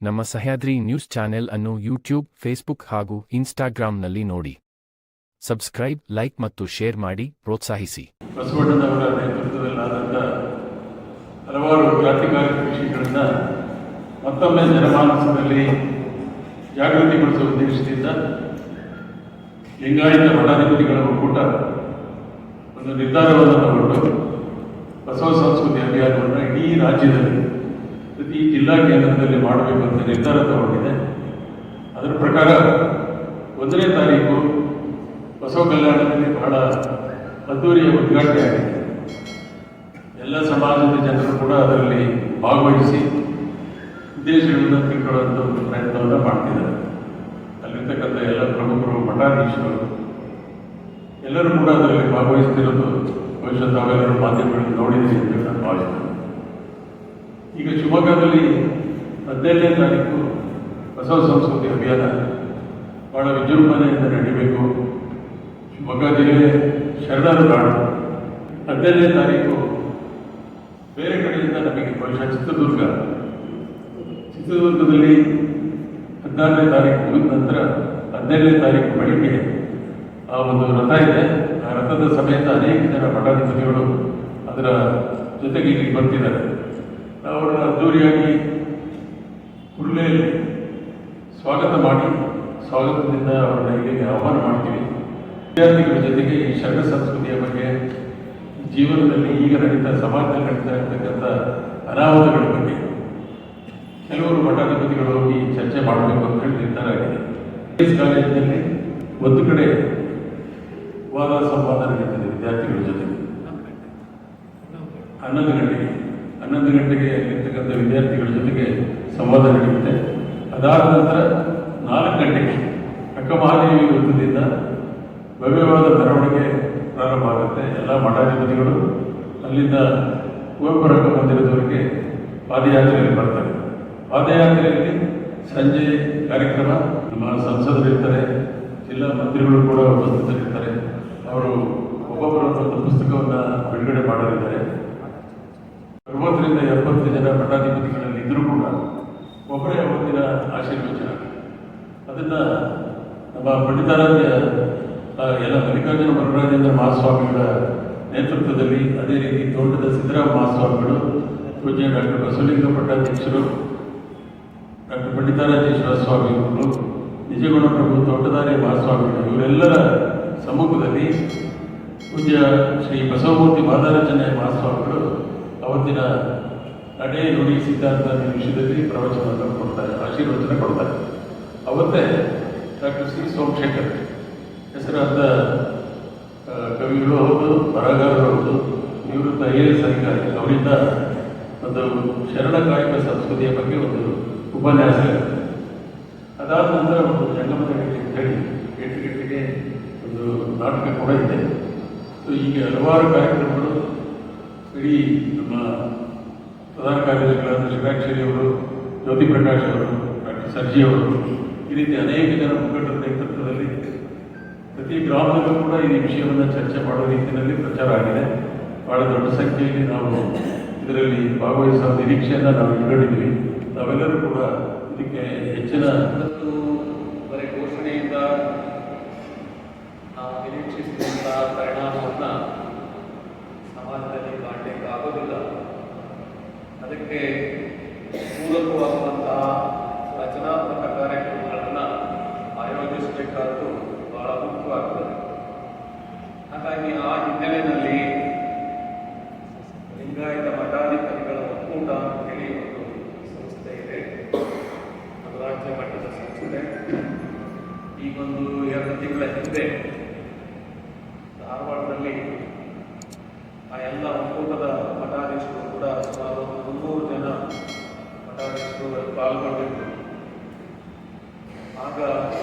ನಮ್ಮ Sahyadri news channel ಅನ್ನು YouTube, Facebook ಹಾಗೂ ಇನ್ಸ್ಟಾಗ್ರಾಂನಲ್ಲಿ ನೋಡಿ. ಸಬ್ಸ್ಕ್ರೈಬ್, ಲೈಕ್ ಮತ್ತು ಶೇರ್ ಮಾಡಿ, ಪ್ರೋತ್ಸಾಹಿಸಿ. ಬಸವಣ್ಣನವರ ನೇತೃತ್ವದಲ್ಲಾದಂಥ ಹಲವಾರು ಕ್ರಾಂತಿಕಾರಿ ಕೃಷಿಗಳನ್ನು ಮತ್ತೊಮ್ಮೆ ಜನಮಾನಸದಲ್ಲಿ ಜಾಗೃತಿಗೊಳಿಸುವ ಉದ್ದೇಶದಿಂದ ಲಿಂಗಾಯತ ಮಠಾಧಿಪತಿಗಳ ಒಕ್ಕೂಟ ಒಂದು ನಿರ್ಧಾರವನ್ನು ತಗೊಂಡು ಬಸವ ಸಂಸ್ಕೃತಿ ಅಭಿಯಾನವನ್ನು ಇಡೀ ರಾಜ್ಯದಲ್ಲಿ ಪ್ರತಿ ಜಿಲ್ಲಾ ಕೇಂದ್ರದಲ್ಲಿ ಮಾಡಬೇಕು ಅಂತ ನಿರ್ಧಾರ ತಗೊಂಡಿದೆ. ಅದರ ಪ್ರಕಾರ ಒಂದನೇ ತಾರೀಕು ಬಸವ ಕಲ್ಯಾಣದಲ್ಲಿ ಬಹಳ ಅದ್ದೂರಿಯ ಉದ್ಘಾಟನೆ ಆಗಿದೆ. ಎಲ್ಲ ಸಮಾಜದ ಜನರು ಕೂಡ ಅದರಲ್ಲಿ ಭಾಗವಹಿಸಿ ಉದ್ದೇಶಗಳನ್ನು ತಿಳ್ಕೊಳ್ಳುವಂಥ ಒಂದು ಪ್ರಯತ್ನವನ್ನು ಮಾಡ್ತಿದ್ದಾರೆ. ಅಲ್ಲಿರ್ತಕ್ಕಂಥ ಎಲ್ಲ ಪ್ರಮುಖರು ಮಠಾಧೀಶರು ಎಲ್ಲರೂ ಕೂಡ ಅದರಲ್ಲಿ ಭಾಗವಹಿಸ್ತಿರೋದು ಬಹುಶಃ ತಾವೆಲ್ಲರೂ ಮಾಧ್ಯಮಗಳಲ್ಲಿ ನೋಡಿದ್ದೀವಿ ಅಂತ ನಾನು ಭಾವಿಸ್ತೇನೆ. ಈಗ ಶಿವಮೊಗ್ಗದಲ್ಲಿ ಹದಿನೈದನೇ ತಾರೀಕು ಬಸವ ಸಂಸ್ಕೃತಿ ಅಭಿಯಾನ ಬಹಳ ವಿಜೃಂಭಣೆಯಿಂದ ನಡೀಬೇಕು. ಶಿವಮೊಗ್ಗ ಜಿಲ್ಲೆ ಶರಣರ ನಾಡು ಹದಿನೈದನೇ ತಾರೀಕು ಬೇರೆ ಕಡೆಯಿಂದ ನಮಗೆ ಬಹುಶಃ ಚಿತ್ರದುರ್ಗ. ಚಿತ್ರದುರ್ಗದಲ್ಲಿ ಹದಿನಾರನೇ ತಾರೀಕು ಮುಗಿದ ನಂತರ ಹದಿನೈದನೇ ತಾರೀಕು ಬೆಳಿಗ್ಗೆ ಆ ಒಂದು ರಥ ಇದೆ. ಆ ರಥದ ಸಮೇತ ಅನೇಕ ಜನ ಮಠಾಧಿಪತಿಗಳು ಅದರ ಜೊತೆಗೆ ಇಲ್ಲಿ ಬರ್ತಿದ್ದಾರೆ. ಅದ್ದೂರಿಯಾಗಿ ಕುರ್ಲೆಯಲ್ಲಿ ಸ್ವಾಗತ ಮಾಡಿ ಸ್ವಾಗತದಿಂದ ಅವರನ್ನ ಇಲ್ಲಿಗೆ ಆಹ್ವಾನ ಮಾಡ್ತೀವಿ. ವಿದ್ಯಾರ್ಥಿಗಳ ಜೊತೆಗೆ ಈ ಶರಣ ಸಂಸ್ಕೃತಿಯ ಬಗ್ಗೆ ಜೀವನದಲ್ಲಿ ಈಗ ನಡೀತಾ, ಸಮಾಜದಲ್ಲಿ ನಡೀತಾ ಇರ್ತಕ್ಕಂಥ ಅನಾಹುತಗಳ ಬಗ್ಗೆ ಕೆಲವರು ಮಠಾಧಿಪತಿಗಳು ಹೋಗಿ ಚರ್ಚೆ ಮಾಡಬೇಕು ಅಂತ ಹೇಳಿ ನಿರ್ಧಾರ ಆಗಿದೆ. ಕಾಲೇಜಿನಲ್ಲಿ ಒಂದು ಕಡೆ ವಾದ ಸಂವಾದ ನಡೀತದೆ ವಿದ್ಯಾರ್ಥಿಗಳ ಜೊತೆಗೆ. ಹನ್ನೊಂದು ಗಂಟೆಗೆ. ಹನ್ನೊಂದು ಗಂಟೆಗೆ ಇರ್ತಕ್ಕಂಥ ವಿದ್ಯಾರ್ಥಿಗಳ ಜೊತೆಗೆ ಸಂವಾದ ನಡೆಯುತ್ತೆ. ಅದಾದ ನಂತರ ನಾಲ್ಕು ಗಂಟೆಗೆ ಅಕ್ಕ ಮಹಾದೇವಿ ವೃತ್ತದಿಂದ ಭವ್ಯವಾದ ಮೆರವಣಿಗೆ ಪ್ರಾರಂಭ ಆಗುತ್ತೆ. ಎಲ್ಲ ಮಠಾಧಿಪತಿಗಳು ಅಲ್ಲಿಂದ ಕುವೆಂಪು ರಂಗ ಮಂದಿರದವರೆಗೆ ಪಾದಯಾತ್ರೆಯಲ್ಲಿ ಬರ್ತಾರೆ. ಪಾದಯಾತ್ರೆಯಲ್ಲಿ ಸಂಜೆ ಕಾರ್ಯಕ್ರಮ. ನಮ್ಮ ಸಂಸದರು ಇರ್ತಾರೆ, ಜಿಲ್ಲಾ ಮಂತ್ರಿಗಳು ಕೂಡ ಉಪಸ್ಥಿತರಿರ್ತಾರೆ. ಅವರು ಎಪ್ಪತ್ತು ಜನ ಮಠಾಧಿಪತಿಗಳಲ್ಲಿ ಇದ್ದರೂ ಕೂಡ ಒಬ್ಬರೇ ಅವತ್ತಿನ ಆಶೀರ್ವಚನ. ಅದನ್ನ ನಮ್ಮ ಪಂಡಿತಾರಾಧ್ಯ ಎಲ್ಲ ಮಲ್ಲಿಕಾರ್ಜುನ ಮರುರಾಜೇಂದ್ರ ಮಹಾಸ್ವಾಮಿಗಳ ನೇತೃತ್ವದಲ್ಲಿ ಅದೇ ರೀತಿ ತೋಟದ ಸಿದ್ದರಾಮ ಮಹಾಸ್ವಾಮಿಗಳು, ಪೂಜ್ಯ ಡಾಕ್ಟರ್ ಬಸವಲಿಂಗ ಪಟ್ಟಾಧ್ಯಕ್ಷರು, ಡಾಕ್ಟರ್ ಪಂಡಿತಾರಾಜೇಶ್ವರ ಸ್ವಾಮಿಗಳು ನಿಜಗುಣಪ್ರಭು ತೋಟದಾರಿ ಮಹಾಸ್ವಾಮಿಗಳು, ಇವರೆಲ್ಲರ ಸಮ್ಮುಖದಲ್ಲಿ ಪೂಜ್ಯ ಶ್ರೀ ಬಸವಮೂರ್ತಿ ಮಾದಾರಚನೆ ಮಹಾಸ್ವಾಮಿಗಳು ಅವತ್ತಿನ ನಡೆ ನುಡಿ ಸಿದ್ಧಾಂತ ವಿಷಯದಲ್ಲಿ ಪ್ರವಚನವನ್ನು ಕೊಡ್ತಾರೆ, ಆಶೀರ್ವಚನ ಕೊಡ್ತಾರೆ. ಅವತ್ತೇ ಡಾಕ್ಟರ್ ಸಿ ಸೋಮಶೇಖರ್ ಹೆಸರಾದ ಕವಿಗಳು ಹೌದು ಬರಹಗಾರರು ಹೌದು, ನಿವೃತ್ತ ಐ ಎಸ್ ಅಧಿಕಾರಿ, ಅವರಿಂದ ಒಂದು ಶರಣ ಕಾಯಕ ಸಂಸ್ಕೃತಿಯ ಬಗ್ಗೆ ಒಂದು ಉಪನ್ಯಾಸ. ಅದಾದ ನಂತರ ಒಂದು ಜಂಗಮದ ಅಂತ ಹೇಳಿ ಎಂಟು ಗಂಟೆಗೆ ಒಂದು ನಾಟಕ ಕೂಡ ಇದೆ. ಸೊ, ಹೀಗೆ ಹಲವಾರು ಕಾರ್ಯಕ್ರಮಗಳು ಇಡೀ ನಮ್ಮ ಪ್ರಧಾನ ಕಾರ್ಯದರ್ಶಿಗಳಾದ ಶಿವಾಕ್ಷರಿ ಅವರು, ಜ್ಯೋತಿ ಪ್ರಕಾಶ್ ಅವರು, ಡಾಕ್ಟರ್ ಸರ್ಜಿ ಅವರು, ಈ ರೀತಿ ಅನೇಕ ಜನ ಮುಖಂಡರ ನೇತೃತ್ವದಲ್ಲಿ ಪ್ರತಿ ಗ್ರಾಮದಲ್ಲೂ ಕೂಡ ಈ ವಿಷಯವನ್ನು ಚರ್ಚೆ ಮಾಡೋ ರೀತಿಯಲ್ಲಿ ಪ್ರಚಾರ ಆಗಿದೆ. ಬಹಳ ದೊಡ್ಡ ಸಂಖ್ಯೆಯಲ್ಲಿ ನಾವು ಇದರಲ್ಲಿ ಭಾಗವಹಿಸುವ ನಿರೀಕ್ಷೆಯನ್ನು ನಾವು ಇಟ್ಕೊಂಡಿದ್ದೀವಿ. ನಾವೆಲ್ಲರೂ ಕೂಡ ಇದಕ್ಕೆ ಹೆಚ್ಚಿನ ಇವತ್ತು ಬರೀ ಘೋಷಣೆಯಿಂದ ನಾವು ನಿರೀಕ್ಷಿಸಿದಂಥ ಪರಿಣಾಮವನ್ನು ಸಮಾಜದಲ್ಲಿ ಕಾಣಲಿಕ್ಕೆ ಆಗೋದಿಲ್ಲ ಅದಕ್ಕೆ ಪೂರಕವಾಗುವಂತಹ ರಚನಾತ್ಮಕ ಕಾರ್ಯಕ್ರಮಗಳನ್ನು ಆಯೋಜಿಸಬೇಕಾದ್ದು ಬಹಳ ಮುಖ್ಯವಾಗ್ತದೆ ಹಾಗಾಗಿ ಆ ಹಿನ್ನೆಲೆಯಲ್ಲಿ ಲಿಂಗಾಯತ ಮಠಾಧಿಪತಿಗಳ ಒಕ್ಕೂಟ ಅಂತೇಳಿ ಒಂದು ಸಂಸ್ಥೆ ಇದೆ ಅದು ರಾಜ್ಯ ಮಟ್ಟದ ಸಂಸ್ಥೆ ಈಗೊಂದು ಎರಡು ತಿಂಗಳ ಹಿಂದೆ ಧಾರವಾಡದಲ್ಲಿ ಆ ಎಲ್ಲ ಒಕ್ಕೂಟದ ಮಠಾಧೀಶರು ಕೂಡ ಸುಮಾರು ಒಂದು ಮುನ್ನೂರು ಜನ ಮಠಾಧೀಶರು ಪಾಲ್ಗೊಂಡಿದ್ದರು ಆಗ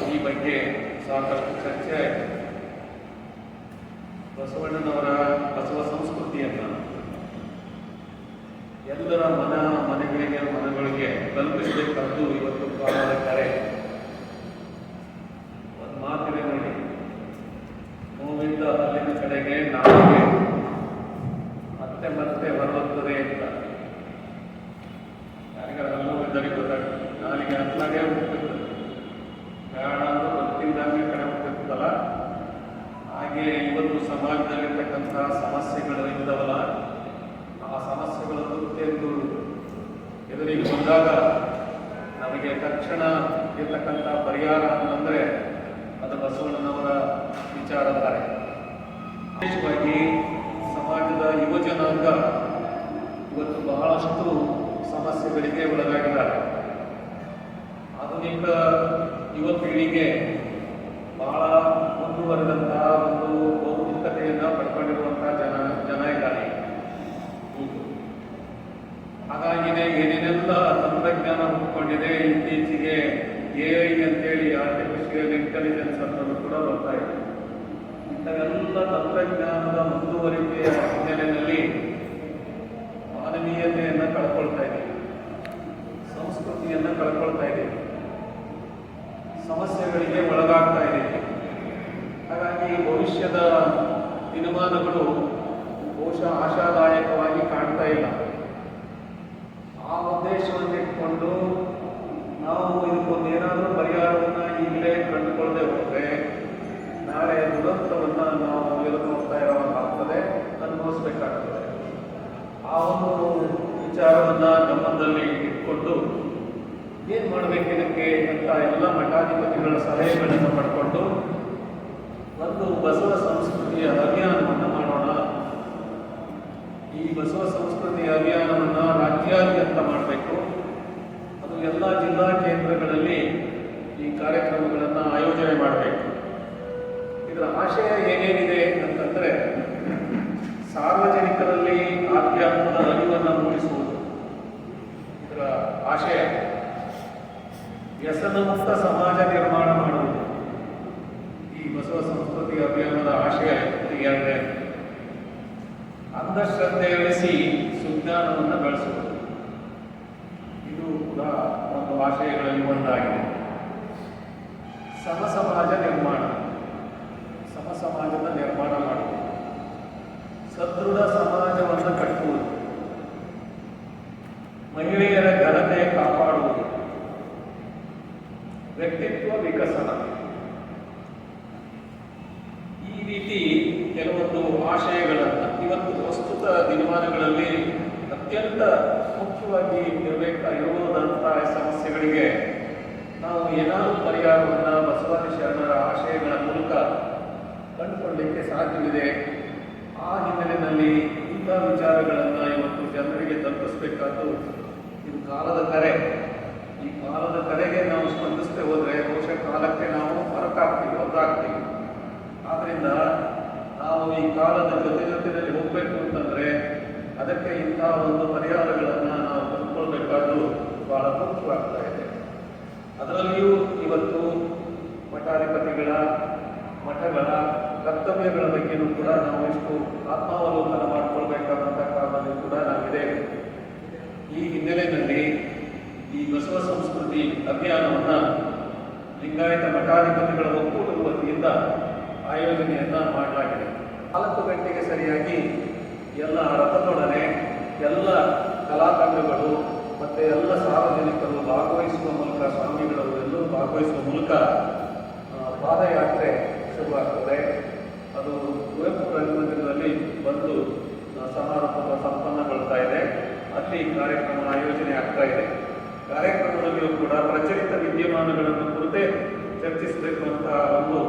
ಈ ಬಗ್ಗೆ ಸಾಕಷ್ಟು ಚರ್ಚೆ ಆಯಿತು. ಬಸವಣ್ಣನವರ ಬಸವ ಸಂಸ್ಕೃತಿಯನ್ನು ಎಲ್ಲರ ಮನ ಮನೆಗಳಿಗೆ ಮನಗಳಿಗೆ ತಲುಪಿಸಬೇಕಾದ್ದು ಇವತ್ತು ಕಾಲದ ಕರೆ ಒಂದು ಮಾತಿದೆ ನೋಡಿ ನೋವಿಂದ ಅಲ್ಲಿನ ಕಡೆಗೆ ನಾವಿಗೆ ಮತ್ತೆ ಮತ್ತೆ ಹೊರಡುತ್ತದೆ ಅಂತ ಯಾರಿಗಾರ ಹಲ್ಲು ಇದ್ದರಿಗೆ ಗೊತ್ತಾಗ್ತದೆ ನಾಲಿಗೆ ಹಾಗೆ ಅట్లాಗೆ ಹೋಗ್ತಿರ್ತದೆ ಬೇಡ ಅಂತ ಗೊತ್ತಿದ್ದಂಗೆ ಕಡೆ ಹೋಗ್ತಿರ್ತದಲ್ಲ ಹಾಗೆ ಇವತ್ತು ಸಮಾಜದಲ್ಲಿರ್ತಕ್ಕಂಥ ಸಮಸ್ಯೆಗಳು ಇದ್ದಾವಲ್ಲ, ಆ ಸಮಸ್ಯೆಗಳನ್ನು ಕುರಿತು ಎದುರಿಗೆ ಬಂದಾಗ ನಮಗೆ ತಕ್ಷಣ ಇರ್ತಕ್ಕಂಥ ಪರಿಹಾರ ಅಂತಂದ್ರೆ ಅದು ಬಸವಣ್ಣನವರ ವಿಚಾರಧಾರೆ ವಿಶೇಷವಾಗಿ ಸಮಾಜದ ಯುವ ಜನಾಂಗ ಇವತ್ತು ಬಹಳಷ್ಟು ಸಮಸ್ಯೆಗಳಿಗೆ ಒಳಗಾಗಿದ್ದಾರೆ. ಆಧುನಿಕ ಯುವ ಪೀಳಿಗೆ ಬಹಳ ಮುಂದುವರೆದಂತಹ ಒಂದು ಬೌದ್ಧಿಕತೆಯನ್ನು ಪಡ್ಕೊಂಡಿರುವಂತಹ ಜನ ಜನ ಇದ್ದಾರೆ. ಹಾಗಾಗಿದೆ ಏನೇನೆಲ್ಲ ತಂತ್ರಜ್ಞಾನ ಹುಟ್ಟಿಕೊಂಡಿದೆ ಇತ್ತೀಚೆಗೆ ಎ ಐ ಅಂತೇಳಿ ಆರ್ಟಿಫಿಷಿಯಲ್ ಇಂಟೆಲಿಜೆನ್ಸ್ ಅನ್ನೋದು ಕೂಡ ಬರ್ತಾ ಇದೆ. ಇಂಥವೆಲ್ಲ ತಂತ್ರಜ್ಞಾನದ ಮುಂದುವರಿಕೆಯ ಹಿನ್ನೆಲೆಯಲ್ಲಿ ಮಾನವೀಯತೆಯನ್ನು ಕಳ್ಕೊಳ್ತಾ ಇದ್ದೀವಿ ಸಂಸ್ಕೃತಿಯನ್ನು ಕಳ್ಕೊಳ್ತಾ ಇದ್ದೀವಿ ಸಮಸ್ಯೆಗಳಿಗೆ ಒಳಗಾಗ್ತಾ ಇದೆ. ಹಾಗಾಗಿ ಭವಿಷ್ಯದ ದಿನಮಾನಗಳು ಬಹುಶಃ ಆಶಾದಾಯಕವಾಗಿ ಕಾಣ್ತಾ ಇಲ್ಲ. ಆ ಉದ್ದೇಶವನ್ನು ಇಟ್ಕೊಂಡು ಏನು ಮಾಡಬೇಕು ಇದಕ್ಕೆ ಅಂತ ಎಲ್ಲ ಮಠಾಧಿಪತಿಗಳ ಸಲಹೆಗಳನ್ನು ಪಡ್ಕೊಂಡು ಒಂದು ಬಸವ ಸಂಸ್ಕೃತಿಯ ಅಭಿಯಾನವನ್ನು ಮಾಡೋಣ. ಈ ಬಸವ ಸಂಸ್ಕೃತಿಯ ಅಭಿಯಾನವನ್ನು ರಾಜ್ಯಾದ್ಯಂತ ಮಾಡಬೇಕು. ಅದು ಎಲ್ಲ ಜಿಲ್ಲಾ ಕೇಂದ್ರಗಳಲ್ಲಿ ಈ ಕಾರ್ಯಕ್ರಮಗಳನ್ನು ಆಯೋಜನೆ ಮಾಡಬೇಕು. ಇದರ ಆಶಯ ಏನೇನಿದೆ ಅಂತಂದರೆ ಸಾರ್ವಜನಿಕರಲ್ಲಿ ಆಧ್ಯಾತ್ಮದ ಅರಿವನ್ನು ಮೂಡಿಸುವುದು ಇದರ ಆಶಯ ವ್ಯಸನಮುಕ್ತ ಸಮಾಜ ನಿರ್ಮಾಣ ಮಾಡುವುದು. ಈ ಬಸವ ಸಂಸ್ಕೃತಿ ಅಭಿಯಾನದ ಆಶಯ ಎರಡನೇ ಅಂಧಶ್ರದ್ಧೆ ಇಳಿಸಿ ಸುಜ್ಞಾನವನ್ನು ಬೆಳೆಸುವುದು. ಇದು ಕೂಡ ಒಂದು ಆಶಯಗಳಲ್ಲಿ ಒಂದಾಗಿದೆ. ಸಮ ಸಮಾಜ ನಿರ್ಮಾಣ. ಸಮ ಸಮಾಜದ ನಿರ್ಮಾಣ ಮಾಡುವುದು. ಸದೃಢ ಸಮಾಜವನ್ನು ಕಟ್ಟುವುದು ಕಂಡುಕೊಳ್ಳಲಿಕ್ಕೆ ಸಾಧ್ಯವಿದೆ. ಆ ಹಿನ್ನೆಲೆಯಲ್ಲಿ ಇಂಥ ವಿಚಾರಗಳನ್ನು ಇವತ್ತು ಜನರಿಗೆ ತಲುಪಿಸಬೇಕಾದ್ದು ಇದು ಕಾಲದ ಕರೆ. ಈ ಕಾಲದ ಕರೆಗೆ ನಾವು ಸ್ಪಂದಿಸದೆ ಹೋದರೆ ಬಹುಶಃ ಕಾಲಕ್ಕೆ ನಾವು ಹೊರಕಾಗ್ತೀವಿ ಹೊರಗಾಗ್ತೀವಿ ಆದ್ದರಿಂದ ನಾವು ಈ ಕಾಲದ ಜೊತೆ ಜೊತೆಯಲ್ಲಿ ಹೋಗಬೇಕು ಅಂತಂದರೆ ಅದಕ್ಕೆ ಇಂಥ ಒಂದು ಪರಿಹಾರಗಳನ್ನು ನಾವು ಕಂಡುಕೊಳ್ಬೇಕಾದ್ದು ಬಹಳ ಮುಖ್ಯವಾಗ್ತಾ ಇದೆ. ಅದರಲ್ಲಿಯೂ ಇವತ್ತು ಮಠಾಧಿಪತಿಗಳ ಮಠಗಳ ಕರ್ತವ್ಯಗಳ ಬಗ್ಗೆಯೂ ಕೂಡ ನಾವು ಇಷ್ಟು ಆತ್ಮಾವಲೋಕನ ಮಾಡಿಕೊಳ್ಬೇಕಾದಂಥ ಕಾಲದಲ್ಲಿ ಕೂಡ ನಾವಿದೆ. ಈ ಹಿನ್ನೆಲೆಯಲ್ಲಿ ಈ ಬಸವ ಸಂಸ್ಕೃತಿ ಅಭಿಯಾನವನ್ನು ಲಿಂಗಾಯತ ಮಠಾಧಿಪತಿಗಳ ಒಕ್ಕೂಟದ ವತಿಯಿಂದ ಆಯೋಜನೆಯನ್ನ ಮಾಡಲಾಗಿದೆ. ನಾಲ್ಕು ಗಂಟೆಗೆ ಸರಿಯಾಗಿ ಎಲ್ಲ ರಥದೊಡನೆ ಎಲ್ಲ ಕಲಾತಂಡಗಳು ಮತ್ತು ಎಲ್ಲ ಸಾರ್ವಜನಿಕರು ಭಾಗವಹಿಸುವ ಮೂಲಕ ಸ್ವಾಮಿಗಳು ಎಲ್ಲರೂ ಭಾಗವಹಿಸುವ ಮೂಲಕ ಪಾದಯಾತ್ರೆ ಶುರುವಾಗ್ತದೆ. ಅದು ಕುವೆಂಪು ರಂಗಮಂದಿರದಲ್ಲಿ ಬಂದು ಸಮಾರಂಭ ಸಂಪನ್ನಗೊಳ್ತಾ ಇದೆ. ಅಲ್ಲಿ ಕಾರ್ಯಕ್ರಮ ಆಯೋಜನೆ ಆಗ್ತಾ ಇದೆ. ಕಾರ್ಯಕ್ರಮದಲ್ಲಿಯೂ ಕೂಡ ಪ್ರಚಲಿತ ವಿದ್ಯಮಾನಗಳನ್ನು ಕುರಿತೇ ಚರ್ಚಿಸಬೇಕು ಅಂತ ಒಂದು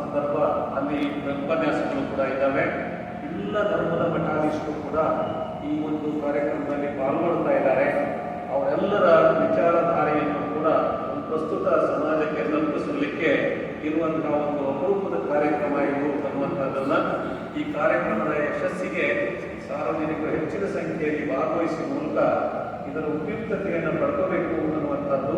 ಸಂದರ್ಭ ಅಲ್ಲಿ ಉಪನ್ಯಾಸಗಳು ಕೂಡ ಇದ್ದಾವೆ. ಎಲ್ಲ ಧರ್ಮದ ಮಠಾಧೀಶರು ಕೂಡ ಈ ಒಂದು ಕಾರ್ಯಕ್ರಮದಲ್ಲಿ ಪಾಲ್ಗೊಳ್ತಾ ಇದ್ದಾರೆ. ಅವರೆಲ್ಲರ ವಿಚಾರಧಾರೆಯನ್ನು ಕೂಡ ಪ್ರಸ್ತುತ ಸಮಾಜಕ್ಕೆ ತಲುಪಿಸಲಿಕ್ಕೆ ಇರುವಂತಹ ಒಂದು ಅಪರೂಪದ ಕಾರ್ಯಕ್ರಮ ಇದು. ಅನ್ನುವಂಥದ್ದನ್ನ ಈ ಕಾರ್ಯಕ್ರಮದ ಯಶಸ್ಸಿಗೆ ಸಾರ್ವಜನಿಕರು ಹೆಚ್ಚಿನ ಸಂಖ್ಯೆಯಲ್ಲಿ ಭಾಗವಹಿಸುವ ಮೂಲಕ ಇದರ ಉಪಯುಕ್ತತೆಯನ್ನು ಪಡ್ಕೋಬೇಕು ಅನ್ನುವಂಥದ್ದು